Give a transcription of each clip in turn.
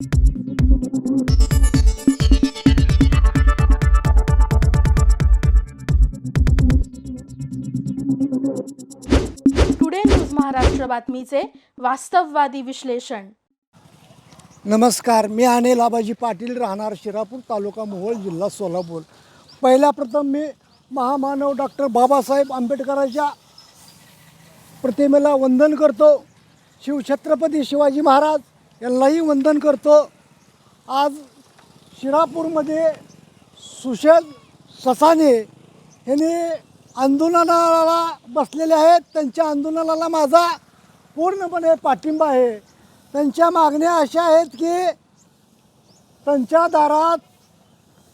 Today news Maharashtra बातमीचे वास्तववादी विश्लेषण. नमस्कार मी अनिल आबाजी पाटील राहणार शिरापूर तालुका मोहोळ जिल्हा सोलापूर. पहिल्या प्रथम मी महामानव डॉक्टर बाबासाहेब आंबेडकरांच्या प्रतिमेला वंदन करतो. शिवछत्रपती शिवाजी महाराज यांनाही वंदन करतो. आज शिरापूरमध्ये सुशल ससाने यांनी आंदोलनाला बसलेले आहेत. त्यांच्या आंदोलनाला माझा पूर्णपणे पाठिंबा आहे. त्यांच्या मागण्या अशा आहेत की त्यांच्या दारात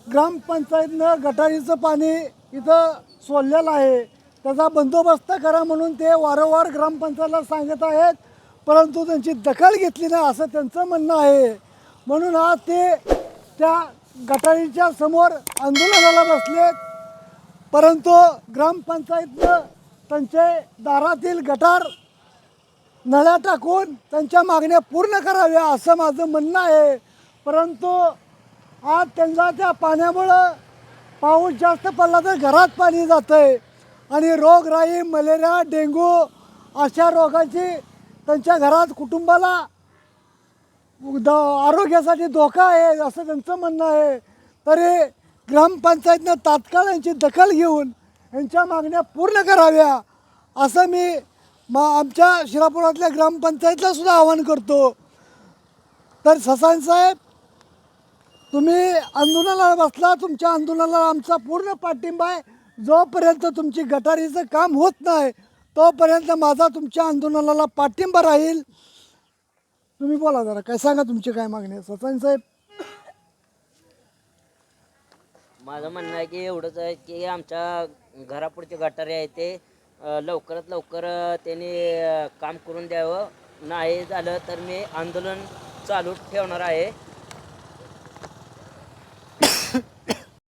ग्रामपंचायतनं गटारीचं पाणी इथं सोडलेलं आहे. त्याचा बंदोबस्त करा म्हणून ते वारंवार ग्रामपंचायतला सांगत आहेत. परंतु त्यांची दखल घेतली नाही असं त्यांचं म्हणणं आहे. म्हणून आज ते त्या गटारीच्या समोर आंदोलनाला बसलेत. परंतु ग्रामपंचायतनं त्यांचे दारातील गटार नळ्या टाकून त्यांच्या मागण्या पूर्ण कराव्या असं माझं म्हणणं आहे. परंतु आज त्यांना त्या पाण्यामुळं पाऊस जास्त पडला तर घरात पाणी जातं आहे आणि रोगराई मलेरिया डेंगू अशा रोगाची त्यांच्या घरात कुटुंबाला द आरोग्यासाठी धोका आहे असं त्यांचं म्हणणं आहे. तरी ग्रामपंचायतनं तात्काळ यांची दखल घेऊन यांच्या मागण्या पूर्ण कराव्या असं मी मा आमच्या शिरापुरातल्या ग्रामपंचायतला सुद्धा आवाहन करतो. तर ससान साहेब तुम्ही आंदोलनाला बसला तुमच्या आंदोलनाला आमचा पूर्ण पाठिंबा आहे. जोपर्यंत तुमची गटारीचं काम होत नाही तोपर्यंत माझा तुमच्या आंदोलनाला पाठिंबा राहील. तुम्ही बोला जरा काय सांगा तुमची काय मागणी आहे? ससान साहेब. माझं म्हणणं आहे की एवढंच आहे की आमच्या घरापुढचे गटारे आहे ते अ, लवकरात लवकर अ, त्यांनी अ, काम करून द्यावं. नाही झालं तर मी आंदोलन चालू ठेवणार आहे.